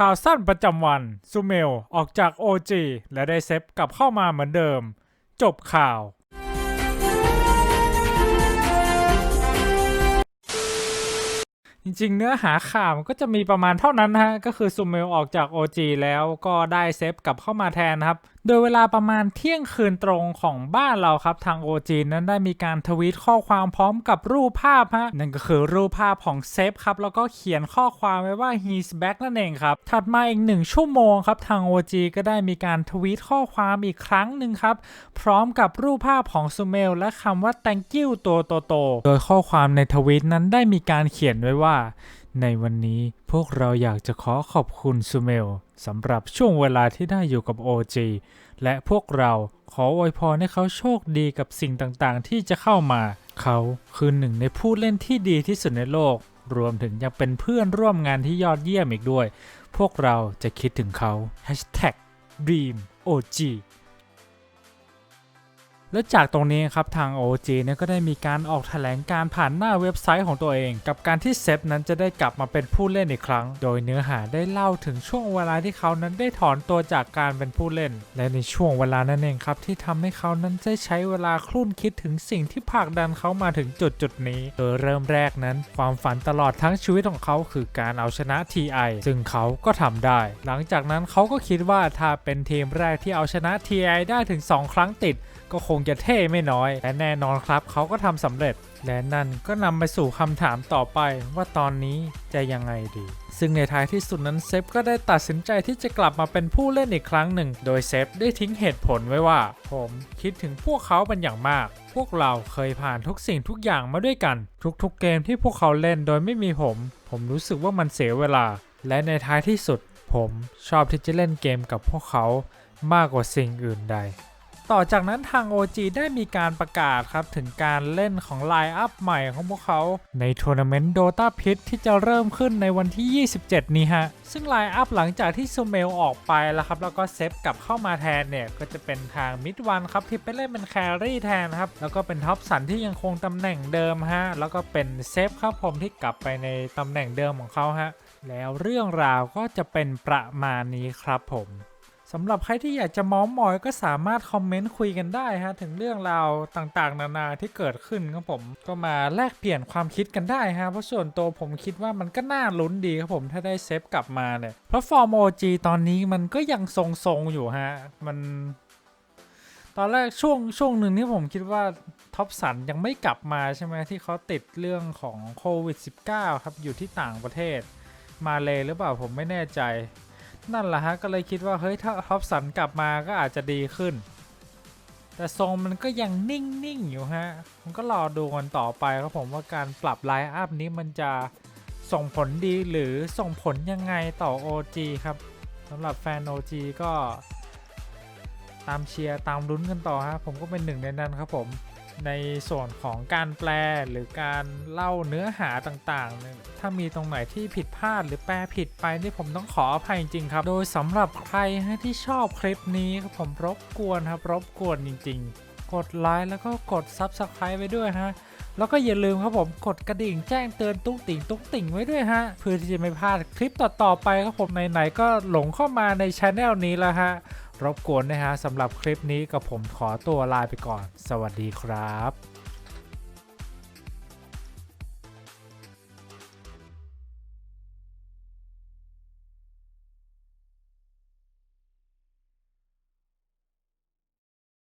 ข่าวสั้นประจำวัน ซูเมล ออกจาก OG และได้เซฟกลับเข้ามาเหมือนเดิม จบข่าว จริงๆ เนื้อหาข่าวมันก็จะมีประมาณเท่านั้นนะฮะ ก็คือซูเมลออกจาก OG แล้วก็ได้เซฟกลับเข้ามาแทนนะครับ โดยเวลาประมาณเที่ยงคืนตรงของบ้านเราครับทาง OG นั้นได้มีการทวีตข้อความพร้อมกับรูปภาพฮะนั่นก็คือรูปภาพของเซฟครับแล้วก็เขียนข้อความไว้ว่า he's back นั่นเองครับ ถัดมาอีกหนึ่งชั่วโมงครับทาง OG ก็ได้มีการทวีตข้อความอีกครั้งหนึ่งครับ พร้อมกับรูปภาพของซูเมลและคำว่า thank you ตัวโตๆโดยข้อความในทวีตนั้นได้มีการเขียนไว้ว่า ในวันนี้พวกเราอยากจะขอขอบคุณซูเมลสำหรับช่วงเวลาที่ได้อยู่กับ OG และพวกเราขออวยพรให้เขาโชคดีกับสิ่งต่างๆ ที่จะเข้ามา เขาคือหนึ่งในผู้เล่นที่ดีที่สุดในโลก รวมถึงยังเป็นเพื่อนร่วมงานที่ยอดเยี่ยมอีกด้วย พวกเราจะคิดถึงเขา Dream OG และจากตรงนี้ครับทาง OG เนี่ยก็ได้มีการออกแถลงการผ่านหน้าเว็บไซต์ของตัวเอง กับการที่เซฟนั้นจะได้กลับมาเป็นผู้เล่นอีกครั้ง โดยเนื้อหาได้เล่าถึงช่วงเวลาที่เขานั้นได้ถอนตัวจากการเป็นผู้เล่น และในช่วงเวลานั้นเองครับที่ทำให้เขานั้นได้ใช้เวลาคลุ่นคิดถึงสิ่งที่ผลักดันเขามาถึงจุดจุดนี้ โดยเริ่มแรกนั้น ความฝันตลอดทั้งชีวิตของเขาคือการเอาชนะ TI ซึ่งเขาก็ทำได้ หลังจากนั้นเขาก็คิดว่าถ้าเป็นทีมแรกที่เอาชนะ TI ได้ถึง 2 ครั้งติด ก็คงจะเท่ไม่น้อย และแน่นอนครับเขาก็ทำสำเร็จ และนั่นก็นำไปสู่คำถามต่อไปว่าตอนนี้จะยังไงดี ซึ่งในท้ายที่สุดนั้นเซฟก็ได้ตัดสินใจที่จะกลับมาเป็นผู้เล่นอีกครั้งหนึ่ง โดยเซฟได้ทิ้งเหตุผลไว้ว่า ผมคิดถึงพวกเขาเป็นอย่างมาก พวกเราเคยผ่านทุกสิ่งทุกอย่างมาด้วยกัน ทุกๆเกมที่พวกเขาเล่นโดยไม่มีผม ผมรู้สึกว่ามันเสียเวลา และในท้ายที่สุด ผมชอบที่จะเล่นเกมกับพวกเขามากกว่าสิ่งอื่นใด ต่อจากนั้นทาง OG ได้มีการประกาศครับ ถึงการเล่นของไลน์อัพใหม่ของพวกเขา ในทัวร์นาเมนต์ Dota Pit ที่จะเริ่มขึ้นในวันที่ 27 นี้ฮะ ซึ่งไลน์อัพหลังจากที่ซูเมลออกไปแล้วครับ แล้วก็เซฟกลับเข้ามาแทนเนี่ย ก็จะเป็นทางมิดวันครับ ที่ไปเล่นเป็นแครี่แทนครับ แล้วก็เป็นท็อปสันที่ยังคงตำแหน่งเดิมฮะแล้วก็เป็นเซฟครับผมที่กลับไปในตำแหน่งเดิมของเขาฮะแล้วเรื่องราวก็จะเป็นประมาณนี้ครับผม สำหรับใครที่อยากจะม้อมมอยก็สามารถคอมเมนต์คุยกันได้ฮะถึงเรื่องราวต่างๆ นานาที่เกิดขึ้นครับผม ก็มาแลกเปลี่ยนความคิดกันได้ฮะเพราะส่วนตัวผมคิดว่ามันก็น่าลุ้นดีครับผมถ้าได้เซฟกลับมาเนี่ยเพราะฟอร์ม OG ตอนนี้มันก็ยังทรงๆอยู่ฮะมันตอนแรกช่วงช่วงหนึ่งที่ผมคิดว่าท็อปสันยังไม่กลับมาใช่ไหมที่เขาติดเรื่องของโควิด -19 ครับอยู่ที่ต่างประเทศมาเลยหรือเปล่าผมไม่แน่ใจ นั่นแหละฮะ ก็เลยคิดว่า เฮ้ย ถ้าท็อปสันกลับมาก็อาจจะดีขึ้น แต่ทรงมันก็ยังนิ่ง ๆ อยู่ฮะ มันก็รอดูกันต่อไปครับผมว่าการปรับไลน์อัพนี้มันจะส่งผลดีหรือส่งผลยังไงต่อ OG ครับสำหรับแฟน OG ก็ตามเชียร์ ตามลุ้นกันต่อฮะ ผมก็เป็นหนึ่งในนั้นครับผม ในส่วนของการแปลหรือการเล่าเนื้อหาต่างๆเนี่ยถ้ามีตรงไหนที่ผิดพลาดหรือแปลผิดไปนี่ผมต้องขออภัยจริงๆครับ โดยสำหรับใครที่ชอบคลิปนี้ครับผมรบกวนครับรบกวนจริง ๆ กดไลค์แล้วก็กด Subscribe ไว้ด้วยฮะแล้วก็อย่าลืมครับผมกดกระดิ่งแจ้งเตือนตุ้งติ่งตุ้งติ่งไว้ด้วยฮะ เพื่อที่จะไม่พลาดคลิปต่อๆไปครับผมไหนๆก็หลงเข้ามาในช anel นี้แล้วฮะ รบกวนนะฮะสำหรับคลิปนี้กับผมขอตัวลาไปก่อน สวัสดีครับ